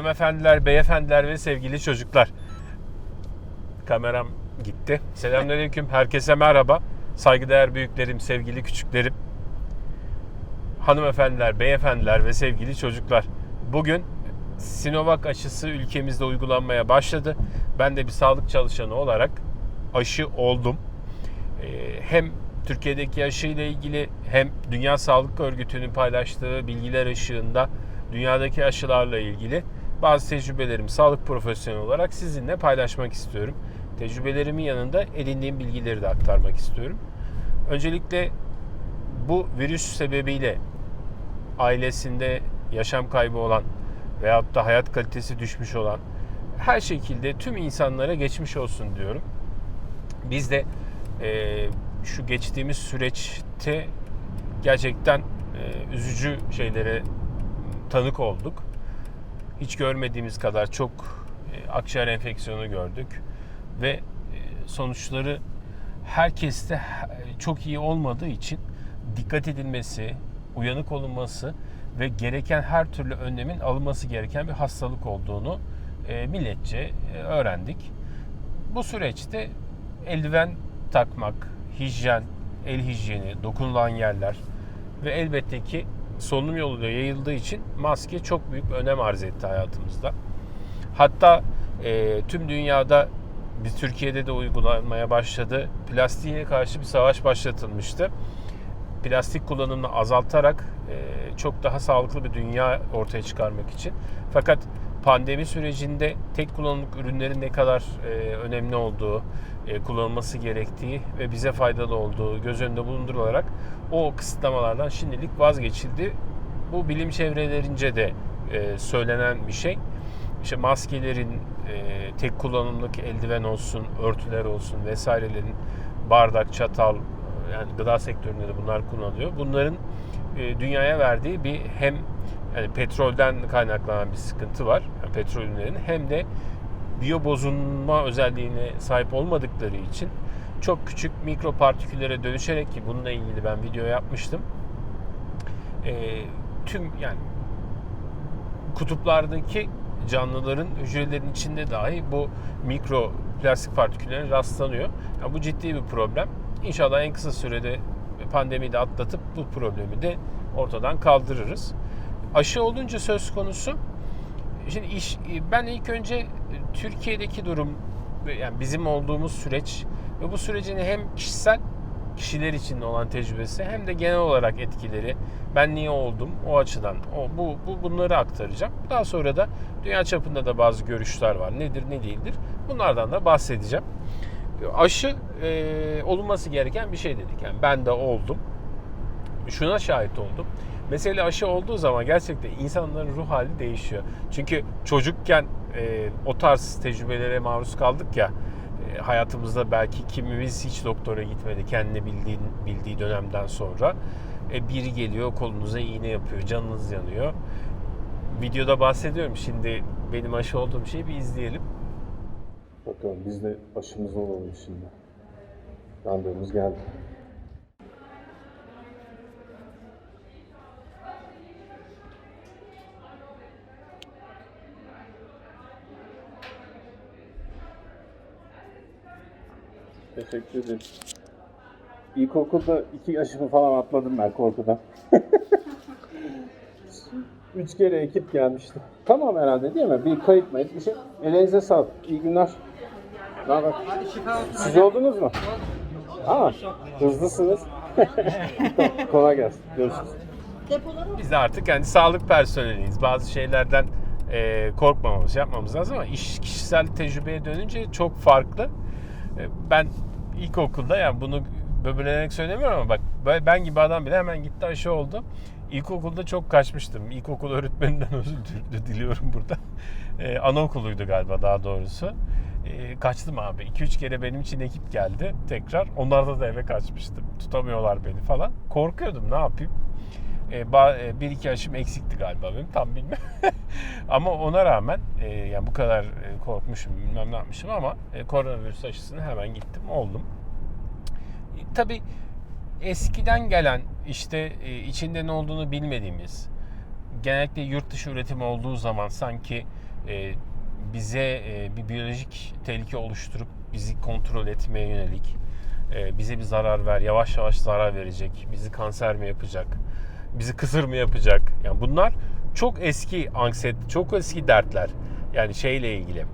Hanımefendiler, beyefendiler ve sevgili çocuklar. Kameram gitti. Selamünaleyküm. Herkese merhaba. Saygıdeğer büyüklerim, sevgili küçüklerim. Hanımefendiler, beyefendiler ve sevgili çocuklar. Bugün Sinovac aşısı ülkemizde uygulanmaya başladı. Ben de bir sağlık çalışanı olarak aşı oldum. Ee, Hem Türkiye'deki aşı ile ilgili hem Dünya Sağlık Örgütü'nün paylaştığı bilgiler ışığında dünyadaki aşılarla ilgili bazı tecrübelerimi sağlık profesyoneli olarak sizinle paylaşmak istiyorum. Tecrübelerimin yanında edindiğim bilgileri de aktarmak istiyorum. Öncelikle bu virüs sebebiyle ailesinde yaşam kaybı olan veyahut da hayat kalitesi düşmüş olan her şekilde tüm insanlara geçmiş olsun diyorum. Biz de e, şu geçtiğimiz süreçte gerçekten e, üzücü şeylere tanık olduk. Hiç görmediğimiz kadar çok e, akciğer enfeksiyonu gördük ve e, sonuçları herkeste e, çok iyi olmadığı için dikkat edilmesi, uyanık olunması ve gereken her türlü önlemin alınması gereken bir hastalık olduğunu milletçe öğrendik. Bu süreçte eldiven takmak, hijyen, el hijyeni, dokunulan yerler ve elbette ki solunum yoluyla yayıldığı için maske çok büyük önem arz etti hayatımızda. Hatta e, tüm dünyada biz Türkiye'de de uygulanmaya başladı. Plastiğe karşı bir savaş başlatılmıştı. Plastik kullanımını azaltarak e, çok daha sağlıklı bir dünya ortaya çıkarmak için. Fakat pandemi sürecinde tek kullanımlık ürünlerin ne kadar e, önemli olduğu, e, kullanılması gerektiği ve bize faydalı olduğu göz önünde bulundurularak o kısıtlamalardan şimdilik vazgeçildi. Bu bilim çevrelerince de e, söylenen bir şey. İşte maskelerin, e, tek kullanımlık eldiven olsun, örtüler olsun vesairelerin bardak, çatal, yani gıda sektöründe de bunlar kullanılıyor. Bunların dünyaya verdiği bir hem yani petrolden kaynaklanan bir sıkıntı var. Yani petrol ürünlerinin hem de biyobozunma özelliğine sahip olmadıkları için çok küçük mikropartiküllere dönüşerek ki bununla ilgili ben video yapmıştım. E, tüm yani kutuplardaki canlıların hücrelerin içinde dahi bu mikro plastik partiküllerine rastlanıyor. Yani bu ciddi bir problem. İnşallah en kısa sürede pandemiyi de atlatıp bu problemi de ortadan kaldırırız. Aşı olunca söz konusu şimdi iş ben ilk önce Türkiye'deki durum yani bizim olduğumuz süreç ve bu sürecin hem kişisel kişiler için olan tecrübesi hem de genel olarak etkileri ben niye oldum o açıdan o bu, bu bunları aktaracağım. Daha sonra da dünya çapında da bazı görüşler var. Nedir ne değildir. Bunlardan da bahsedeceğim. Aşı e, olunması gereken bir şey dedik. Yani ben de oldum. Şuna şahit oldum. Mesela aşı olduğu zaman gerçekten insanların ruh hali değişiyor. Çünkü çocukken e, o tarz tecrübelere maruz kaldık ya e, hayatımızda belki kimimiz hiç doktora gitmedi kendini bildiği, bildiği dönemden sonra. E, biri geliyor kolunuza iğne yapıyor, canınız yanıyor. Videoda bahsediyorum. Şimdi benim aşı olduğum şeyi bir izleyelim. Bakalım biz de aşımız olalım şimdi. Randevumuz geldi. Teşekkür ederim. İlkokulda iki aşımı falan atladım ben korkudan. Üç kere ekip gelmişti. Tamam herhalde değil mi? Bir kayıt mı bir şey. Elinize sağlık. İyi günler. Ne? Siz oldunuz mu? Aa, hızlısınız. Kolay gelsin. Görüşürüz. Biz artık yani sağlık personeliyiz. Bazı şeylerden e, korkmamamız, yapmamız lazım ama iş kişisel tecrübeye dönünce çok farklı. E, ben ilkokulda yani bunu böbürlenerek söylemiyorum ama bak ben gibi adam bile hemen gitti aşı oldu. İlkokulda çok kaçmıştım. İlkokul öğretmeninden özür dil- diliyorum burada. E, anaokuluydu galiba daha doğrusu. E, kaçtım abi. 2-3 kere benim için ekip geldi tekrar. Onlarda da eve kaçmıştım. Tutamıyorlar beni falan. Korkuyordum ne yapayım. E, ba- e, bir iki aşım eksikti galiba benim tam bilmem. ama ona rağmen e, yani bu kadar e, korkmuşum bilmem ne yapmışım ama e, koronavirüs aşısını hemen gittim oldum. E, tabii eskiden gelen işte e, içinde ne olduğunu bilmediğimiz genellikle yurt dışı üretimi olduğu zaman sanki e, bize e, bir biyolojik tehlike oluşturup bizi kontrol etmeye yönelik bize bir zarar ver, yavaş yavaş zarar verecek, bizi kanser mi yapacak, bizi kısır mı yapacak? Yani bunlar çok eski anksiyete, çok eski dertler. Yani şeyle ilgili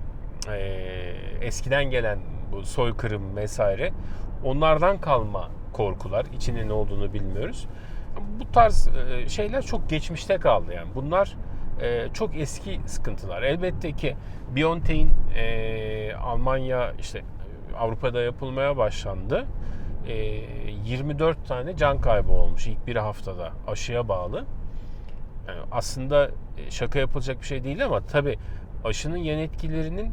eskiden gelen bu soykırım vesaire onlardan kalma korkular. İçinde ne olduğunu bilmiyoruz. Bu tarz e, şeyler çok geçmişte kaldı yani. Bunlar e, çok eski sıkıntılar. Elbette ki BioNTech'in e, Almanya işte Avrupa'da yapılmaya başlandı. E, 24 tane can kaybı olmuş ilk bir haftada aşıya bağlı. Yani aslında şaka yapılacak bir şey değil ama tabi aşının yan etkilerinin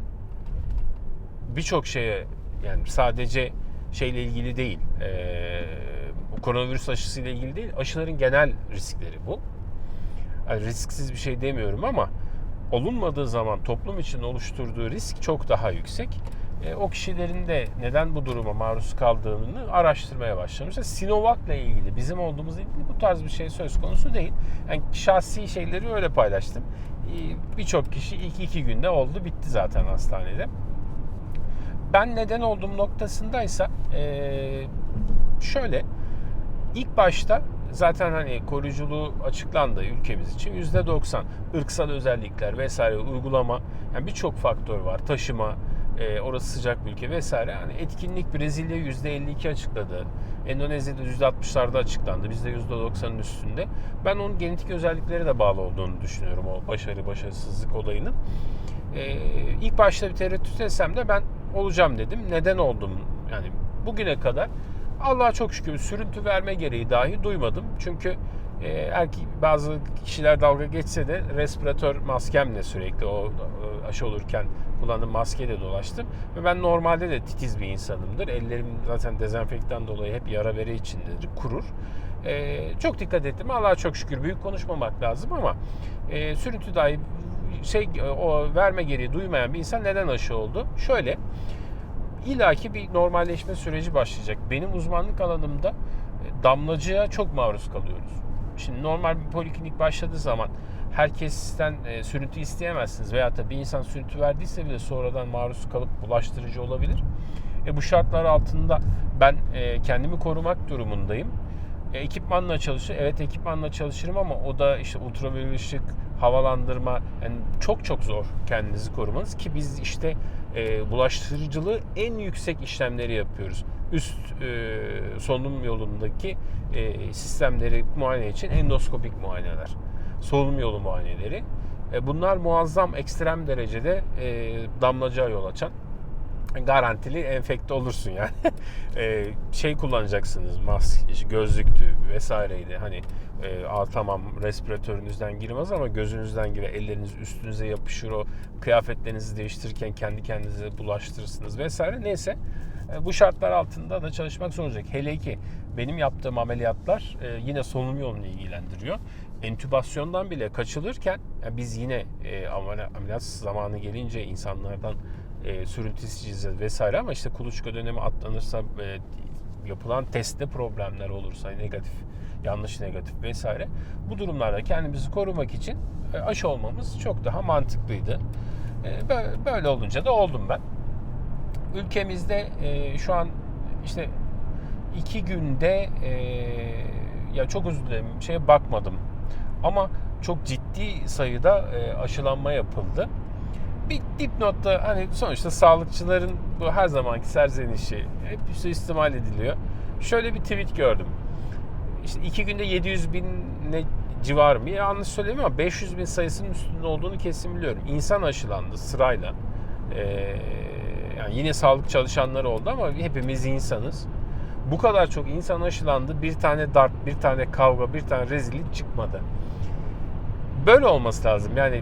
birçok şeye yani sadece şeyle ilgili değil. E, koronavirüs aşısıyla ilgili değil. Aşıların genel riskleri bu. Yani risksiz bir şey demiyorum ama olunmadığı zaman toplum için oluşturduğu risk çok daha yüksek. E, o kişilerin de neden bu duruma maruz kaldığını araştırmaya başlamışlar. Sinovac'la ilgili bizim olduğumuz ilgili bu tarz bir şey söz konusu değil. Yani şahsi şeyleri öyle paylaştım. E, Birçok kişi ilk iki günde oldu bitti zaten hastanede. Ben neden olduğum noktasındaysa e, şöyle ilk başta zaten hani koruyuculuğu açıklandı ülkemiz için. %90 ırksal özellikler vesaire uygulama yani birçok faktör var. Taşıma e, orası sıcak bir ülke vesaire. Yani etkinlik Brezilya %52 açıkladı. Endonezya'da %60'larda açıklandı. Bizde %90'ın üstünde. Ben onun genetik özelliklere de bağlı olduğunu düşünüyorum o başarı başarısızlık olayının. E, ilk başta bir tereddüt etsem de ben olacağım dedim neden oldum yani bugüne kadar Allah'a çok şükür sürüntü verme gereği dahi duymadım. Çünkü e, bazı kişiler dalga geçse de respiratör maskemle sürekli o aşı olurken kullandığım maskeyle dolaştım. Ve ben normalde de titiz bir insanımdır. Ellerim zaten dezenfektan dolayı hep yara bere içindedir, kurur. E, çok dikkat ettim. Allah'a çok şükür büyük konuşmamak lazım ama e, sürüntü dahi şey o verme gereği duymayan bir insan neden aşı oldu? Şöyle illaki bir normalleşme süreci başlayacak. Benim uzmanlık alanımda e, damlacıya çok maruz kalıyoruz. Şimdi normal bir poliklinik başladığı zaman herkesten e, sürüntü isteyemezsiniz. Veya da bir insan sürüntü verdiyse bile sonradan maruz kalıp bulaştırıcı olabilir. E, bu şartlar altında ben e, kendimi korumak durumundayım. E, ekipmanla çalışır. Evet ekipmanla çalışırım ama o da işte ultraviyole ışık, havalandırma yani çok çok zor kendinizi korumanız ki biz işte e, bulaştırıcılığı en yüksek işlemleri yapıyoruz. Üst e, solunum yolundaki e, sistemleri muayene için endoskopik muayeneler, solunum yolu muayeneleri. E, bunlar muazzam ekstrem derecede e, damlacığa yol açan garantili enfekte olursun yani. e, şey kullanacaksınız mask, gözlüktü vesaireydi. Hani e, Aa, tamam respiratörünüzden girmez ama gözünüzden girer. Elleriniz üstünüze yapışır o kıyafetlerinizi değiştirirken kendi kendinize bulaştırırsınız vesaire. Neyse e, bu şartlar altında da çalışmak zor olacak. Hele ki benim yaptığım ameliyatlar e, yine solunum yolunu ilgilendiriyor. Entübasyondan bile kaçılırken yani biz yine e, ameliyat zamanı gelince insanlardan e, sürüntü vesaire ama işte kuluçka dönemi atlanırsa e, yapılan testte problemler olursa negatif, yanlış negatif vesaire bu durumlarda kendimizi korumak için e, aşı olmamız çok daha mantıklıydı. E, böyle, olunca da oldum ben. Ülkemizde e, şu an işte iki günde ya çok özür şeye bakmadım ama çok ciddi sayıda aşılanma yapıldı bir dipnotta hani sonuçta sağlıkçıların bu her zamanki serzenişi hep suistimal ediliyor. Şöyle bir tweet gördüm. İşte iki günde 700 bin ne civar mı? Yanlış söylemiyorum ama 500 bin sayısının üstünde olduğunu kesin biliyorum. İnsan aşılandı sırayla. Ee, yani yine sağlık çalışanları oldu ama hepimiz insanız. Bu kadar çok insan aşılandı. Bir tane dart, bir tane kavga, bir tane rezillik çıkmadı. Böyle olması lazım. Yani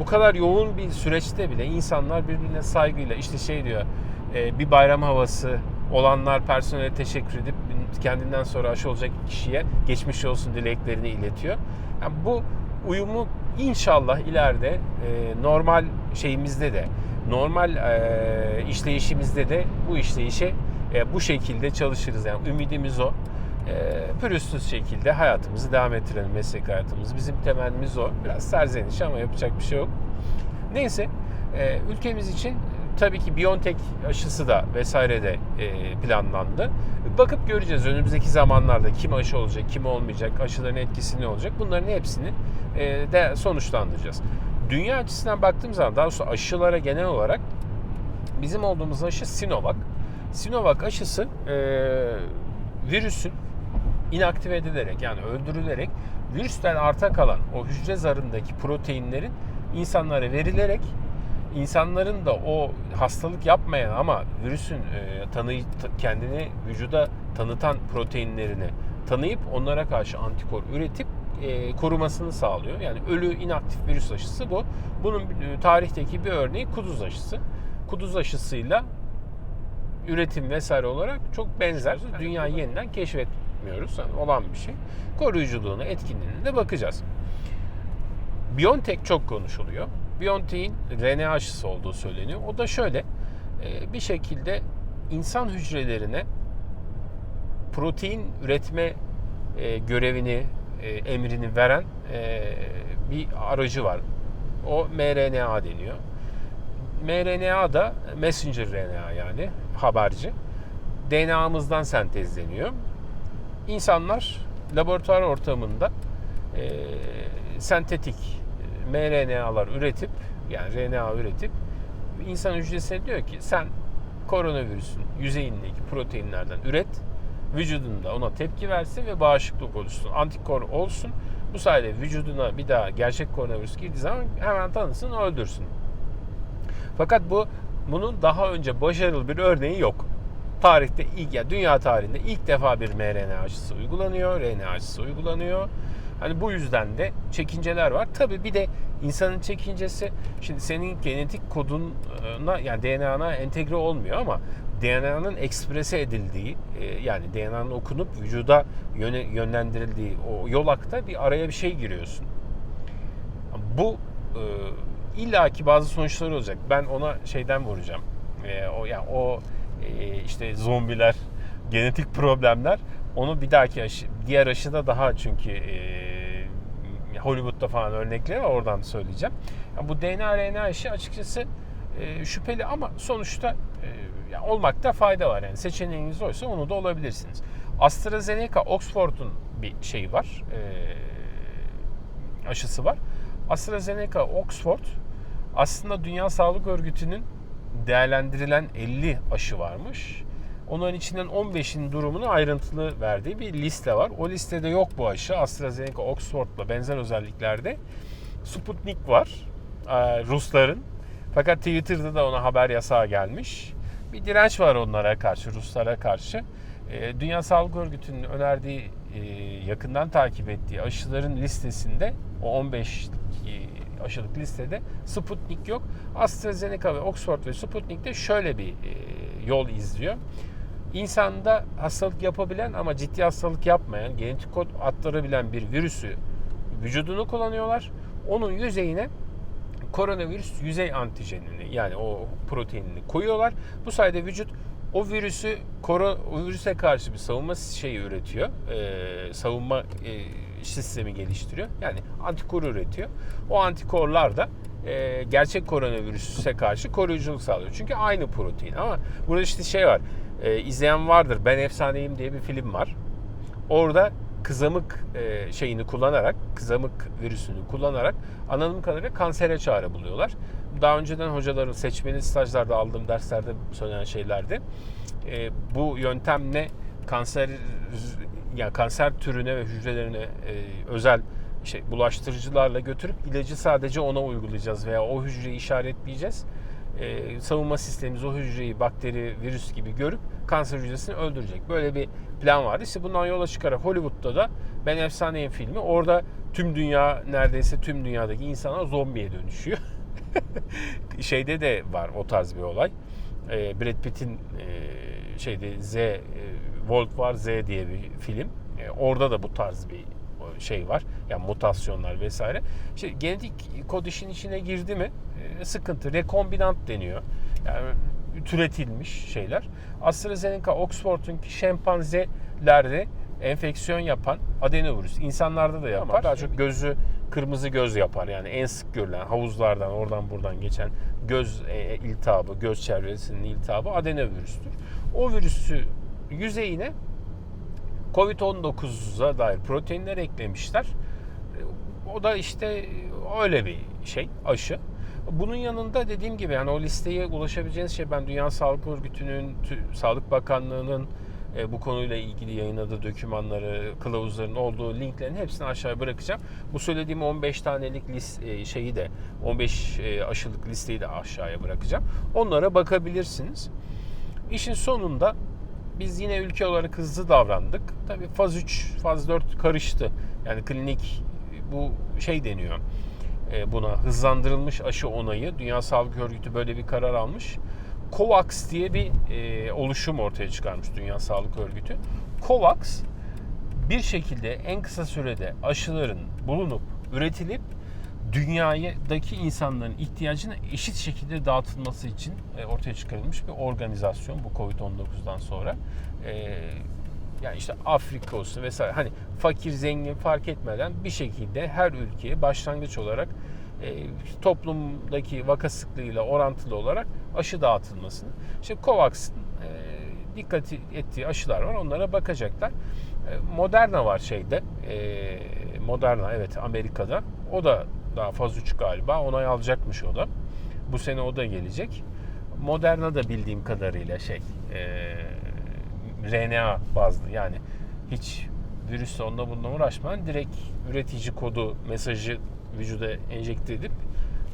bu kadar yoğun bir süreçte bile insanlar birbirine saygıyla işte şey diyor e, bir bayram havası olanlar personele teşekkür edip kendinden sonra aşı olacak kişiye geçmiş olsun dileklerini iletiyor. Yani bu uyumu inşallah ileride e, normal şeyimizde de normal e, işleyişimizde de bu işleyişe e, bu şekilde çalışırız. Yani ümidimiz o. pürüzsüz şekilde hayatımızı devam ettirelim, meslek hayatımızı. Bizim temelimiz o. Biraz serzeniş ama yapacak bir şey yok. Neyse, e, ülkemiz için tabii ki Biontech aşısı da vesaire de e, planlandı. Bakıp göreceğiz önümüzdeki zamanlarda kim aşı olacak, kim olmayacak, aşıların etkisi ne olacak bunların hepsini e, de sonuçlandıracağız. Dünya açısından baktığım zaman daha doğrusu aşılara genel olarak bizim olduğumuz aşı Sinovac. Sinovac aşısı e, virüsün inaktive edilerek yani öldürülerek virüsten arta kalan o hücre zarındaki proteinlerin insanlara verilerek insanların da o hastalık yapmayan ama virüsün e, tanı kendini vücuda tanıtan proteinlerini tanıyıp onlara karşı antikor üretip e, korumasını sağlıyor. Yani ölü inaktif virüs aşısı bu. Bunun e, tarihteki bir örneği kuduz aşısı. Kuduz aşısıyla üretim vesaire olarak çok benzer. Dünyayı yeniden keşfetmiyoruz. Yani olan bir şey. Koruyuculuğuna, etkinliğine de bakacağız. BioNTech çok konuşuluyor. BioNTech'in RNA aşısı olduğu söyleniyor. O da şöyle e, bir şekilde insan hücrelerine protein üretme e, görevini, e, emrini veren bir aracı var. O mRNA deniyor. mRNA da messenger RNA yani haberci. DNA'mızdan sentezleniyor. İnsanlar laboratuvar ortamında sentetik mRNA'lar üretip yani RNA üretip insan hücresine diyor ki sen koronavirüsün yüzeyindeki proteinlerden üret vücudunda ona tepki versin ve bağışıklık oluşsun. Antikor olsun. Bu sayede vücuduna bir daha gerçek koronavirüs girdiği zaman hemen tanısın, öldürsün. Fakat bu bunun daha önce başarılı bir örneği yok. Tarihte ilk ya dünya tarihinde ilk defa bir mRNA aşısı uygulanıyor, RNA aşısı uygulanıyor. Hani bu yüzden de çekinceler var. Tabii bir de insanın çekincesi şimdi senin genetik koduna yani DNA'na entegre olmuyor ama DNA'nın eksprese edildiği e, yani DNA'nın okunup vücuda yönlendirildiği o yolakta bir araya bir şey giriyorsun. Bu e, illaki bazı sonuçları olacak. Ben ona şeyden vuracağım. E, o yani o işte zombiler, genetik problemler onu bir dahaki aşı, diğer aşıda daha çünkü e, Hollywood'da falan örnekleri var oradan söyleyeceğim. Yani bu DNA RNA işi açıkçası e, şüpheli ama sonuçta e, yani olmakta fayda var. Yani seçeneğiniz oysa onu da olabilirsiniz. AstraZeneca Oxford'un bir şeyi var. E, aşısı var. AstraZeneca Oxford aslında Dünya Sağlık Örgütü'nün değerlendirilen 50 aşı varmış. Onların içinden 15'in durumunu ayrıntılı verdiği bir liste var. O listede yok bu aşı. AstraZeneca Oxford'la benzer özelliklerde. Sputnik var. Rusların. Fakat Twitter'da da ona haber yasağı gelmiş. Bir direnç var onlara karşı, Ruslara karşı. Dünya Sağlık Örgütü'nün önerdiği, yakından takip ettiği aşıların listesinde o 15 aşılık listede Sputnik yok. AstraZeneca ve Oxford ve Sputnik de şöyle bir yol izliyor. İnsanda hastalık yapabilen ama ciddi hastalık yapmayan, genetik kod aktarabilen bir virüsü vücudunu kullanıyorlar. Onun yüzeyine koronavirüs yüzey antijenini yani o proteinini koyuyorlar. Bu sayede vücut o virüsü o virüse karşı bir savunma şeyi üretiyor. Ee, savunma e, sistemi geliştiriyor. Yani antikor üretiyor. O antikorlar da e, gerçek koronavirüse karşı koruyuculuk sağlıyor. Çünkü aynı protein ama burada işte şey var. E, izleyen vardır. Ben Efsaneyim diye bir film var. Orada kızamık e, şeyini kullanarak, kızamık virüsünü kullanarak anladığım kadarıyla kansere çare buluyorlar. Daha önceden hocaların seçmeli stajlarda aldığım derslerde söylenen şeylerdi. E, bu yöntemle kanser yani kanser türüne ve hücrelerine e, özel şey bulaştırıcılarla götürüp ilacı sadece ona uygulayacağız veya o hücreyi işaretleyeceğiz. Ee, savunma sistemimiz o hücreyi bakteri, virüs gibi görüp kanser hücresini öldürecek. Böyle bir plan vardı. İşte bundan yola çıkarak Hollywood'da da Ben Efsaneyim filmi orada tüm dünya neredeyse tüm dünyadaki insanlar zombiye dönüşüyor. Şeyde de var o tarz bir olay. Ee, Brad Pitt'in e, şeyde Z e, Volt var Z diye bir film. E, orada da bu tarz bir şey var. Yani mutasyonlar vesaire. İşte genetik kod işin içine girdi mi e, sıkıntı. Rekombinant deniyor. Yani türetilmiş şeyler. AstraZeneca Oxford'un şempanzelerde enfeksiyon yapan adenovirüs. İnsanlarda da yapar. Daha çok gözü kırmızı göz yapar. Yani en sık görülen havuzlardan oradan buradan geçen göz e, iltihabı, göz çevresinin iltihabı adenovirüstür. O virüsü yüzeyine Covid-19'a dair proteinler eklemişler. O da işte öyle bir şey, aşı. Bunun yanında dediğim gibi yani o listeye ulaşabileceğiniz şey ben Dünya Sağlık Örgütü'nün, Tü- Sağlık Bakanlığı'nın e, bu konuyla ilgili yayınladığı dokümanları, kılavuzların olduğu linklerin hepsini aşağıya bırakacağım. Bu söylediğim 15 tanelik list e, şeyi de 15 e, aşılık listeyi de aşağıya bırakacağım. Onlara bakabilirsiniz. İşin sonunda biz yine ülke olarak hızlı davrandık. Tabii faz 3, faz 4 karıştı. Yani klinik bu şey deniyor. E, buna hızlandırılmış aşı onayı. Dünya Sağlık Örgütü böyle bir karar almış. COVAX diye bir e, oluşum ortaya çıkarmış Dünya Sağlık Örgütü. COVAX bir şekilde en kısa sürede aşıların bulunup üretilip dünyadaki insanların ihtiyacını eşit şekilde dağıtılması için e, ortaya çıkarılmış bir organizasyon bu Covid-19'dan sonra. E, yani işte Afrika olsun vesaire hani fakir zengin fark etmeden bir şekilde her ülkeye başlangıç olarak e, toplumdaki vaka sıklığıyla orantılı olarak aşı dağıtılmasını. İşte COVAX'ın dikkat ettiği aşılar var. Onlara bakacaklar. Moderna var şeyde. Moderna evet Amerika'da. O da daha faz 3 galiba. Onay alacakmış o da. Bu sene o da gelecek. Moderna da bildiğim kadarıyla şey e, RNA bazlı yani hiç virüsle onunla bununla uğraşmadan direkt üretici kodu mesajı vücuda enjekte edip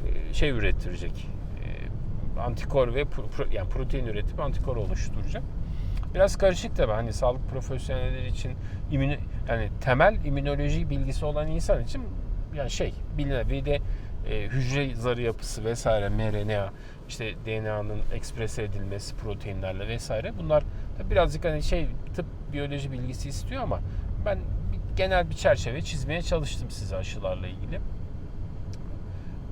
e, şey ürettirecek. E, antikor ve pro- pro- yani protein üretip antikor oluşturacak. Biraz karışık tabii hani sağlık profesyonelleri için immüno, yani temel immünoloji bilgisi olan insan için yani şey bir de e, hücre zarı yapısı vesaire mRNA işte DNA'nın eksprese edilmesi proteinlerle vesaire bunlar birazcık hani şey tıp biyoloji bilgisi istiyor ama ben genel bir çerçeve çizmeye çalıştım size aşılarla ilgili.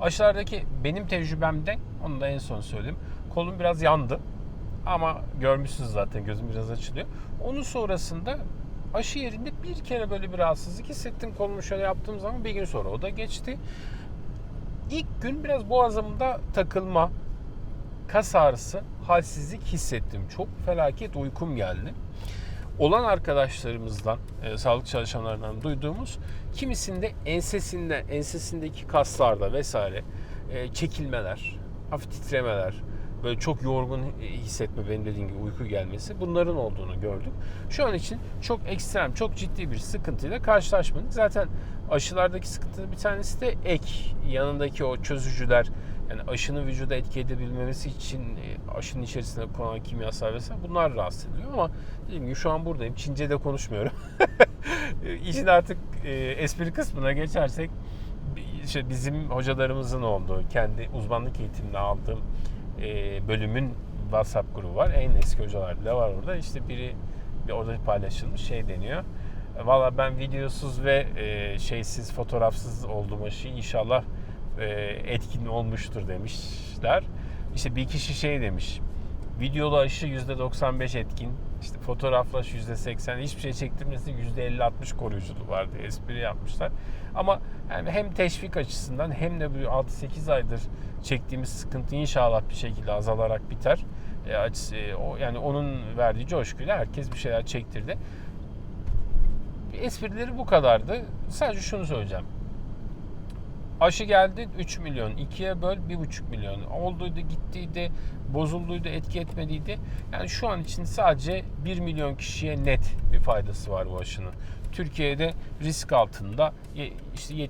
Aşılardaki benim tecrübemde onu da en son söyleyeyim. Kolum biraz yandı. Ama görmüşsünüz zaten gözüm biraz açılıyor. Onun sonrasında aşı yerinde bir kere böyle bir rahatsızlık hissettim. Kolumu şöyle yaptığım zaman bir gün sonra o da geçti. İlk gün biraz boğazımda takılma, kas ağrısı, halsizlik hissettim. Çok felaket uykum geldi. Olan arkadaşlarımızdan, e, sağlık çalışanlarından duyduğumuz kimisinde ensesinde, ensesindeki kaslarda vesaire e, çekilmeler, hafif titremeler, böyle çok yorgun hissetme benim dediğim gibi uyku gelmesi bunların olduğunu gördük. Şu an için çok ekstrem, çok ciddi bir sıkıntıyla karşılaşmadık. Zaten aşılardaki sıkıntının bir tanesi de ek. Yanındaki o çözücüler yani aşının vücuda etki edebilmesi için e, aşının içerisinde konan kimyasal vesaire bunlar rahatsız ediyor ama dediğim gibi şu an buradayım. Çince'de konuşmuyorum. İşin artık e, espri kısmına geçersek işte bizim hocalarımızın olduğu, kendi uzmanlık eğitimini aldığım e, bölümün WhatsApp grubu var. En eski hocalar bile var orada. İşte biri bir orada paylaşılmış şey deniyor. Valla ben videosuz ve e, şeysiz, fotoğrafsız oldum aşı. İnşallah e, etkin olmuştur demişler. İşte bir kişi şey demiş. Videolu aşı %95 etkin. İşte fotoğrafla aşı %80. Hiçbir şey çektirmesi %50-60 koruyuculuğu var diye espri yapmışlar. Ama yani hem teşvik açısından hem de bu 6-8 aydır çektiğimiz sıkıntı inşallah bir şekilde azalarak biter. E, e, yani onun verdiği coşkuyla herkes bir şeyler çektirdi. Esprileri bu kadardı. Sadece şunu söyleyeceğim. Aşı geldi 3 milyon. 2'ye böl 1,5 milyon. Olduydu gittiydi, bozulduydu, etki etmediydi. Yani şu an için sadece 1 milyon kişiye net bir faydası var bu aşının. Türkiye'de risk altında işte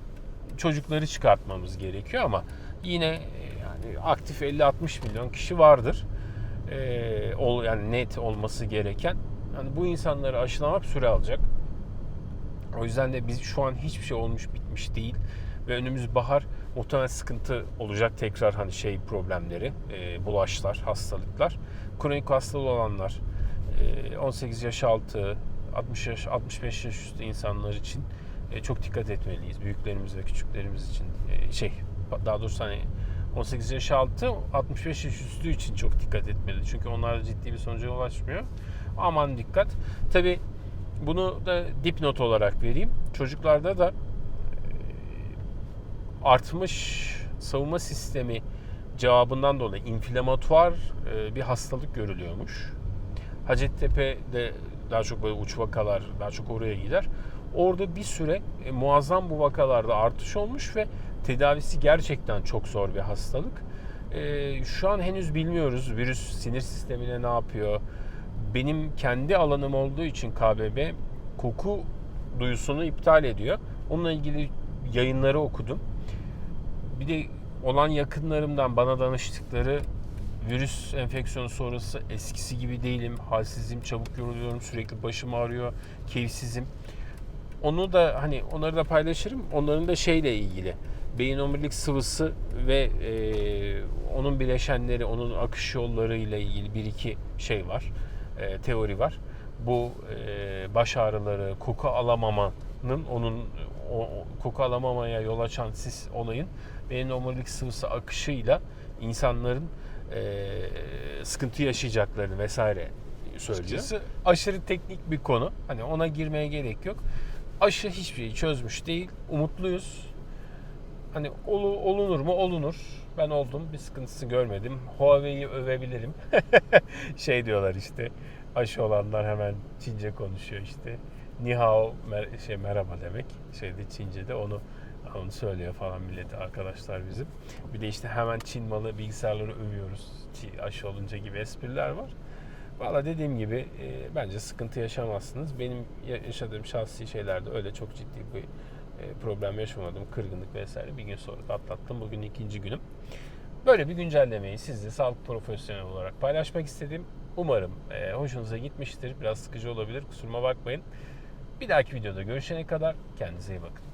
çocukları çıkartmamız gerekiyor ama yine e, yani aktif 50-60 milyon kişi vardır. Ol, yani net olması gereken. Yani bu insanları aşılamak süre alacak. O yüzden de biz şu an hiçbir şey olmuş bitmiş değil ve önümüz bahar muhtemelen sıkıntı olacak tekrar hani şey problemleri, e, bulaşlar, hastalıklar. Kronik hastalığı olanlar, e, 18 yaş altı, 60 yaş, 65 yaş üstü insanlar için e, çok dikkat etmeliyiz. Büyüklerimiz ve küçüklerimiz için e, şey daha doğrusu hani 18 yaş altı 65 yaş üstü için çok dikkat etmeli. Çünkü onlar ciddi bir sonuca ulaşmıyor. Aman dikkat. Tabi Bunu da dipnot olarak vereyim. Çocuklarda da artmış savunma sistemi cevabından dolayı inflamatuar e, bir hastalık görülüyormuş. Hacettepe'de daha çok böyle uç vakalar daha çok oraya gider. Orada bir süre e, muazzam bu vakalarda artış olmuş ve tedavisi gerçekten çok zor bir hastalık. E, şu an henüz bilmiyoruz virüs sinir sistemine ne yapıyor. Benim kendi alanım olduğu için KBB koku duyusunu iptal ediyor. Onunla ilgili yayınları okudum. Bir de olan yakınlarımdan bana danıştıkları virüs enfeksiyonu sonrası eskisi gibi değilim. Halsizim, çabuk yoruluyorum, sürekli başım ağrıyor, keyifsizim. Onu da hani onları da paylaşırım. Onların da şeyle ilgili. Beyin omurilik sıvısı ve e, onun bileşenleri, onun akış yolları ile ilgili bir iki şey var. e, teori var. Bu e, baş ağrıları, koku alamamanın onun o, koku alamamaya yol açan sis olayın beyin omurilik sıvısı akışıyla insanların e, sıkıntı yaşayacaklarını vesaire söylüyor. Açıkçası aşırı teknik bir konu. Hani ona girmeye gerek yok. Aşı hiçbir şeyi çözmüş değil. Umutluyuz. Hani olu- olunur mu? Olunur. Ben oldum. Bir sıkıntısı görmedim. Huawei'yi övebilirim. şey diyorlar işte aşı olanlar hemen Çince konuşuyor işte. Ni hao mer- şey merhaba demek. Şeyde Çince'de onu onu söylüyor falan millet arkadaşlar bizim. Bir de işte hemen Çin malı bilgisayarları övüyoruz. Aşı olunca gibi espriler var. Valla dediğim gibi e, bence sıkıntı yaşamazsınız. Benim ya- yaşadığım şahsi şeylerde öyle çok ciddi bir e, problem yaşamadım. Kırgınlık vesaire bir gün sonra da atlattım. Bugün ikinci günüm. Böyle bir güncellemeyi sizle sağlık profesyoneli olarak paylaşmak istedim. Umarım e, hoşunuza gitmiştir. Biraz sıkıcı olabilir. Kusuruma bakmayın. Bir dahaki videoda görüşene kadar kendinize iyi bakın.